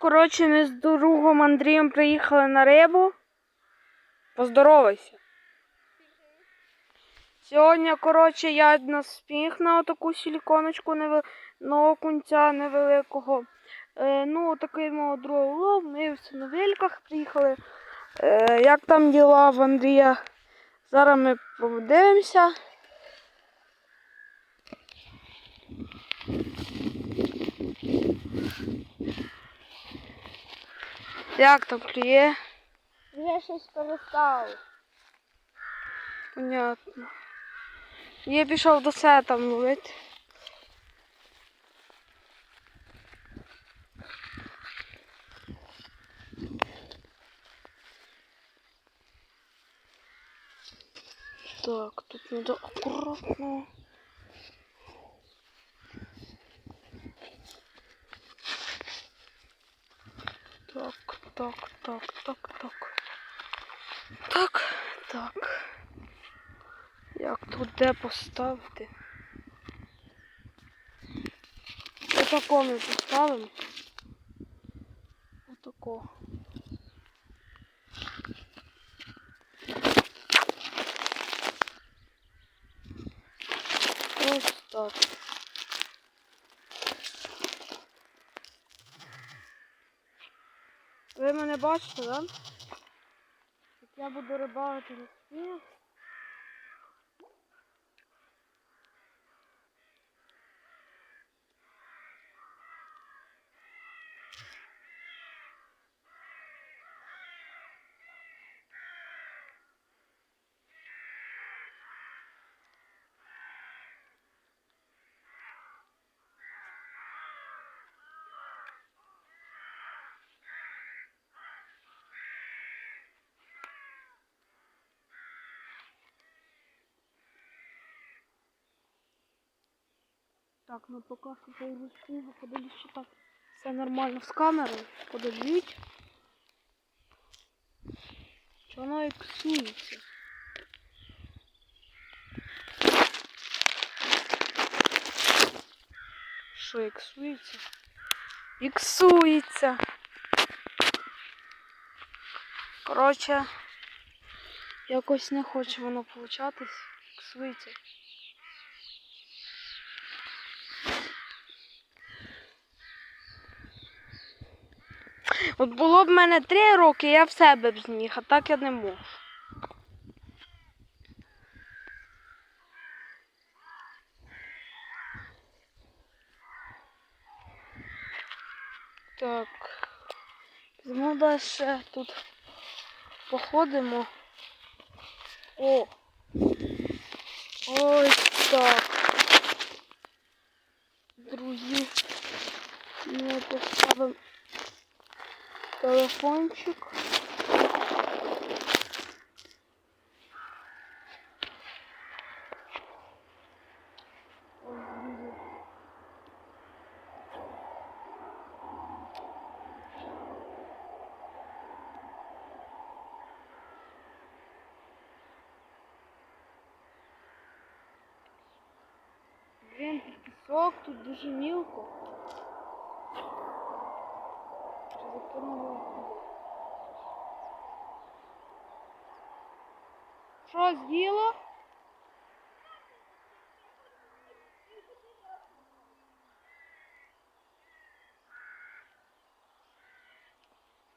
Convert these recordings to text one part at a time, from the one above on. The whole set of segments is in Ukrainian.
Коротше, ми з другом Андрієм приїхали на рибу. Поздоровайся. Сьогодні, коротше, я на спіг на таку силіконочку невел... на окунця невеликого. Е, ну, такий мого другого улов. Ми на великах приїхали. Е, як там діла в Андрія? Зараз ми подивимося. Як там клює? Вже щось перестало. Понятно. Я пішов до себе там ловити. Так, тут надо аккуратно. Так, так, так, так, так. Так. Як тут де поставити? Отако ми поставимо. Отако. Ось так. Ви мене бачите, да? Я буду рибалити на спі. Так, ну поки що зайду снігу, подивлюсь, що так все нормально з камерою. Подождіть. Що воно іксується? Що іксується? Іксується. Коротше, якось не хоче воно получатись. Іксується. От було б в мене три роки, я в себе б зміг, а так я не можу. Так. Йдемо далі тут походимо. О! Ось так. Друзі, ми поставимо телефончик. Блін, тут пісок, тут дуже мілко. Запорнуло? Що з'їло?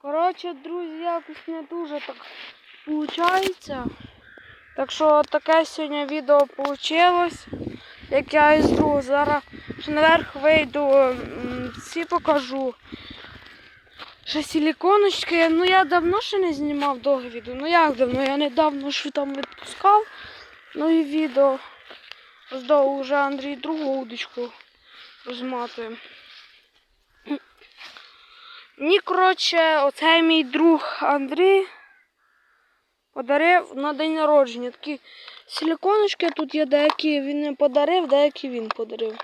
Коротше, друзі, якось не дуже так виходить. Так що таке сьогодні відео вийшло. Як я із другого зараз наверх вийду, ці покажу. Ще силіконочки. Ну я давно ще не знімав довге відео. Ну як давно? Я недавно ж там відпускав. Ну і відео. Здав уже Андрій другу удочку розматує. Мені, коротше, оцей мій друг Андрій подарив на день народження. Такі силіконочки тут є, деякі він не подарив, деякі він подарив.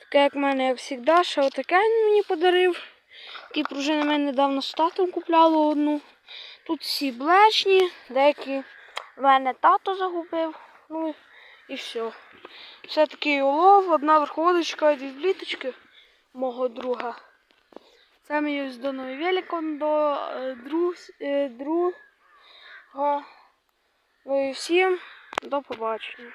Таке, як в мене, як завжди, ще отаке він мені подарив. Такі пружини мене недавно з татом купляло одну. Тут всі блечні, деякі в мене тато загубив. Ну і все. Все такий улов, одна верховодочка, дві пліточки мого друга. Це мій ось до новий великом до е, друг, е, друга. Ну і всім до побачення.